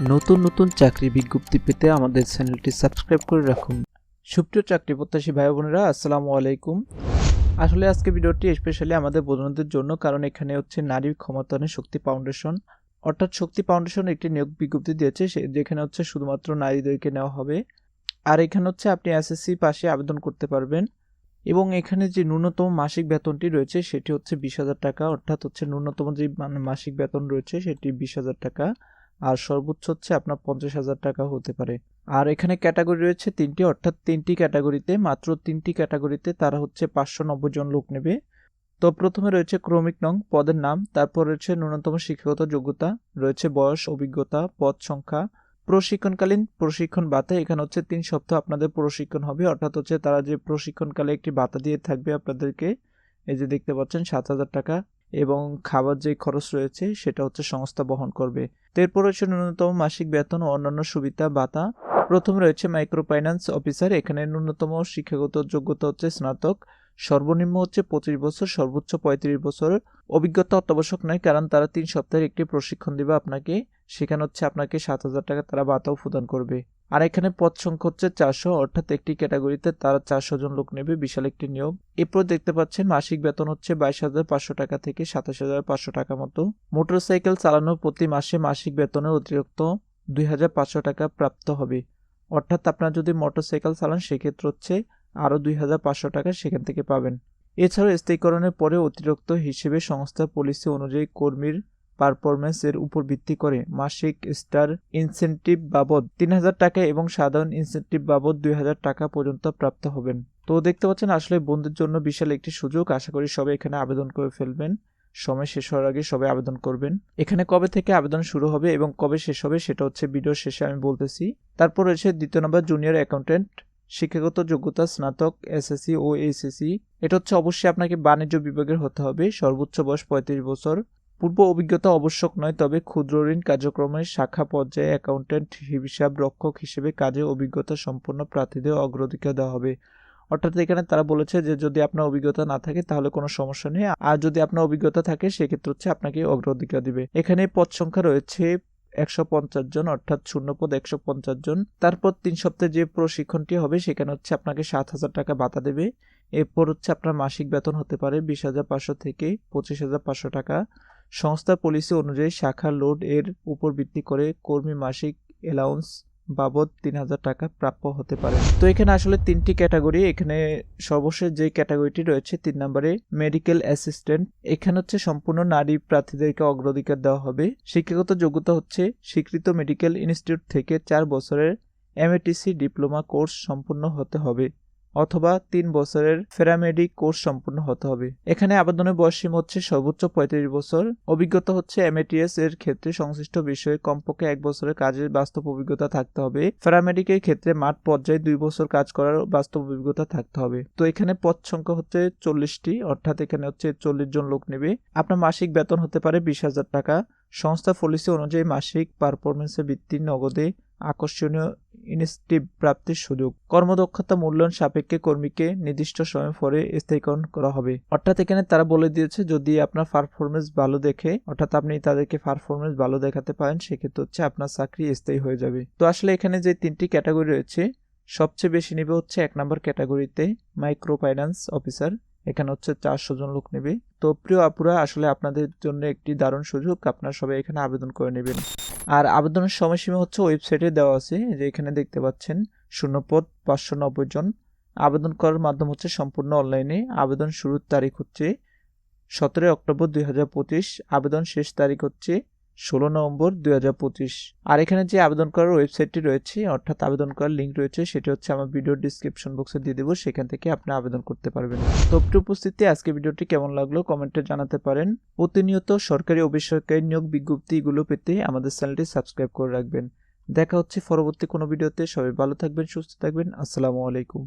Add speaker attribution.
Speaker 1: নতুন নতুন চাকরি বিজ্ঞপ্তি পেতে আমাদের চ্যানেলটি সাবস্ক্রাইব করে রাখুন। সুপ্রিয় চাকরি প্রত্যাশী ভাই বোনেরা, আসসালামু আলাইকুম। আসলে আজকে ভিডিওটি স্পেশালি আমাদের বোধনদের জন্য, কারণ এখানে হচ্ছে নারী ক্ষমতায়নের শক্তি ফাউন্ডেশন অর্থাৎ শক্তি ফাউন্ডেশন একটি নিয়োগ বিজ্ঞপ্তি দিয়েছে যেখানে হচ্ছে শুধুমাত্র নারীদেরকে নেওয়া হবে। আর এখানে হচ্ছে আপনি এসএসসি পাশে আবেদন করতে পারবেন। এবং এখানে যে ন্যূনতম মাসিক বেতনটি রয়েছে, সেটি হচ্ছে বিশ হাজার টাকা। অর্থাৎ হচ্ছে ন্যূনতম যে মানে মাসিক বেতন রয়েছে, সেটি বিশ হাজার টাকা। আর সর্বোচ্চ হচ্ছে আপনার পঞ্চাশ হাজার টাকা হতে পারে। আর এখানে ক্যাটাগরি রয়েছে তিনটি, অর্থাৎ তিনটি ক্যাটাগরিতে, মাত্র তিনটি ক্যাটাগরিতে তারা হচ্ছে পাঁচশো নব্বই জন লোক নেবে। তো প্রথমে রয়েছে ক্রমিক নং, পদের নাম, তারপর রয়েছে ন্যূনতম শিক্ষাগত যোগ্যতা, রয়েছে বয়স, অভিজ্ঞতা, পদ সংখ্যা, প্রশিক্ষণকালীন প্রশিক্ষণ বাতা এখানে হচ্ছে তিন সপ্তাহ আপনাদের প্রশিক্ষণ হবে, অর্থাৎ হচ্ছে তারা যে প্রশিক্ষণকালে একটি বাতা দিয়ে থাকবে আপনাদেরকে, এই যে দেখতে পাচ্ছেন, সাত হাজার টাকা এবং খাবার যে খরচ রয়েছে, সেটা হচ্ছে সংস্থা বহন করবে। এরপর রয়েছে ন্যূনতম মাসিক বেতন ও অন্যান্য সুবিধা ভাতা। প্রথম রয়েছে মাইক্রো ফাইন্যান্স অফিসার এখানে ন্যূনতম শিক্ষাগত যোগ্যতা হচ্ছে স্নাতক। সর্বনিম্ন হচ্ছে পঁচিশ বছর, সর্বোচ্চ পঁয়ত্রিশ বছর। অভিজ্ঞতা অত্যাবশ্যক নয়, কারণ তারা তিন সপ্তাহের একটি প্রশিক্ষণ দেবে আপনাকে। সেখানে হচ্ছে আপনাকে সাত হাজার টাকা তারা ভাতাও প্রদান করবে। আর এখানে পদ সংখ্যা হচ্ছে চারশো, অর্থাৎ একটি ক্যাটাগরিতে তারা চারশো জন লোক নেবে, বিশাল একটি নিয়োগ। এরপর দেখতে পাচ্ছেন, মাসিক বেতন হচ্ছে বাইশ হাজার পাঁচশো টাকা থেকে সাতাশ হাজার পাঁচশো টাকা মতো। মোটরসাইকেল চালানো প্রতি মাসে মাসিক বেতনের অতিরিক্ত দুই হাজার পাঁচশো টাকা প্রাপ্ত হবে। অর্থাৎ আপনার যদি মোটরসাইকেল চালান, সেক্ষেত্রে হচ্ছে আরও দুই হাজার পাঁচশো টাকা সেখান থেকে পাবেন। এছাড়াও স্থায়ীকরণের পরে অতিরিক্ত হিসেবে সংস্থার পলিসি অনুযায়ী কর্মীর পারফরমেন্স এর উপর ভিত্তি করে মাসিক স্টার ইনসেনটিভ বাবদ তিন হাজার টাকা এবং সাধারণ ইনসেনটিভ বাবদ দুই হাজার টাকা পর্যন্ত প্রাপ্ত হবেন। তো দেখতে পাচ্ছেন, আসলে বন্ধুর জন্য বিশাল একটি সুযোগ। আশা করি সবাই এখানে আবেদন করে ফেলবেন। সময় শেষ হওয়ার আগে সবাই আবেদন করবেন। এখানে কবে থেকে আবেদন শুরু হবে এবং কবে শেষ হবে সেটা হচ্ছে ভিডিও শেষে আমি বলতেছি। তারপর রয়েছে দ্বিতীয় নম্বর জুনিয়র অ্যাকাউন্টেন্ট শিক্ষাগত যোগ্যতা, স্নাতক, এসএসসি ও এইচএসসি। এটা হচ্ছে অবশ্যই আপনাকে বাণিজ্য বিভাগের হতে হবে। সর্বোচ্চ বয়স পঁয়ত্রিশ বছর। পূর্ব অভিজ্ঞতা আবশ্যক নয়, তবে ক্ষুদ্র ঋণ কার্যক্রমের শাখা পর্যায়ে অ্যাকাউন্ট্যান্ট হিসাব রক্ষক হিসেবে কাজে অভিজ্ঞতা সম্পন্ন প্রার্থীদের অগ্রাধিকার দেওয়া হবে। অর্থাৎ এখানে তারা বলেছে যে, যদি আপনার অভিজ্ঞতা না থাকে, তাহলে কোনো সমস্যা নেই। আর যদি আপনার অভিজ্ঞতা থাকে, সেক্ষেত্রে হচ্ছে আপনাকে অগ্রাধিকার দিবে। এখানে পদ সংখ্যা রয়েছে একশো পঞ্চাশ জন, অর্থাৎ শূন্য পদ একশো পঞ্চাশ জন। তারপর তিন সপ্তাহে যে প্রশিক্ষণটি হবে, সেখানে হচ্ছে আপনাকে সাত হাজার টাকা ভাতা দেবে। এরপর হচ্ছে আপনার মাসিক বেতন হতে পারে বিশ হাজার পাঁচশো থেকে পঁচিশ হাজার পাঁচশো টাকা। সংস্থা পলিসি অনুযায়ী শাখা লোড এর উপর ভিত্তি করে কর্মী মাসিক অ্যালাউন্স বাবদ তিন হাজার টাকা প্রাপ্য হতে পারে। তো এখানে আসলে তিনটি ক্যাটাগরি, এখানে সর্বশেষ যে ক্যাটাগরিটি রয়েছে তিন নম্বরে মেডিকেল অ্যাসিস্ট্যান্ট এখানে হচ্ছে সম্পূর্ণ নারী প্রার্থীদেরকে অগ্রাধিকার দেওয়া হবে। শিক্ষাগত যোগ্যতা হচ্ছে স্বীকৃত মেডিকেল ইনস্টিটিউট থেকে চার বছরের এমএটিসি ডিপ্লোমা কোর্স সম্পূর্ণ হতে হবে। অথবা তিন বছরের ফেরামেডিক কোর্স সম্পূর্ণ হতে হবে। এখানে আবেদনের বয়স সীমা হচ্ছে সর্বোচ্চ পঁয়ত্রিশ বছর। অভিজ্ঞতা হচ্ছে এমএটিএস এর ক্ষেত্রে সংশ্লিষ্ট বিষয়ে কমপক্ষে এক বছরের কাজের বাস্তব অভিজ্ঞতা থাকতে হবে। প্যারামেডিকের ক্ষেত্রে মাঠ পর্যায়ে দুই বছর কাজ করার বাস্তব অভিজ্ঞতা থাকতে হবে। তো এখানে পদ সংখ্যা হচ্ছে চল্লিশটি, অর্থাৎ এখানে হচ্ছে চল্লিশ জন লোক নেবে। আপনার মাসিক বেতন হতে পারে বিশ হাজার টাকা। সংস্থা পলিসি অনুযায়ী মাসিক পারফরমেন্সের ভিত্তি নগদে আকর্ষণীয় ইনস্টিভ প্রাপ্তির সুযোগ। কর্মদক্ষতা মূল্যায়ন সাপেক্ষে কর্মীকে নির্দিষ্ট সময় পরে স্থায়ীকরণ করা হবে। অর্থাৎ এখানে তারা বলে দিয়েছে, যদি আপনার পারফরমেন্স ভালো দেখে, অর্থাৎ আপনি তাদেরকে পারফরমেন্স ভালো দেখাতে পারেন, সেক্ষেত্রে হচ্ছে আপনার চাকরি স্থায়ী হয়ে যাবে। তো আসলে এখানে যে তিনটি ক্যাটাগরি রয়েছে, সবচেয়ে বেশি নেবে হচ্ছে এক নম্বর ক্যাটাগরিতে মাইক্রো ফাইন্যান্স অফিসার এখানে হচ্ছে চারশো জন লোক নেবে। তো প্রিয় আপুরা, আসলে আপনাদের জন্য একটি দারুণ সুযোগ, আপনারা সবাই এখানে আবেদন করে নেবেন। আর আবেদনের সময়সীমা হচ্ছে ওয়েবসাইটে দেওয়া আছে যে এখানে দেখতে পাচ্ছেন, শূন্যপদ পাঁচশো নব্বই জন। আবেদন করার মাধ্যম হচ্ছে সম্পূর্ণ অনলাইনে। আবেদন শুরুর তারিখ হচ্ছে সতেরোই অক্টোবর দুই হাজার পঁচিশ। আবেদন শেষ তারিখ হচ্ছে ষোলো নভেম্বর দুই হাজার পঁচিশ। আর এখানে যে আবেদন করার ওয়েবসাইটটি রয়েছে, অর্থাৎ আবেদন করার লিঙ্ক রয়েছে, সেটি হচ্ছে আমার ভিডিওর ডিসক্রিপশন বক্সে দিয়ে দেবো, সেখান থেকে আপনি আবেদন করতে পারবেন। তো প্রিয় উপস্থিতি, আজকে ভিডিওটি কেমন লাগল কমেন্টে জানাতে পারেন। প্রতিনিয়ত সরকারি ও বেসরকারি নিয়োগ বিজ্ঞপ্তিগুলো পেতে আমাদের চ্যানেলটি সাবস্ক্রাইব করে রাখবেন। দেখা হচ্ছে পরবর্তী কোনো ভিডিওতে। সবাই ভালো থাকবেন, সুস্থ থাকবেন। আসসালামু আলাইকুম।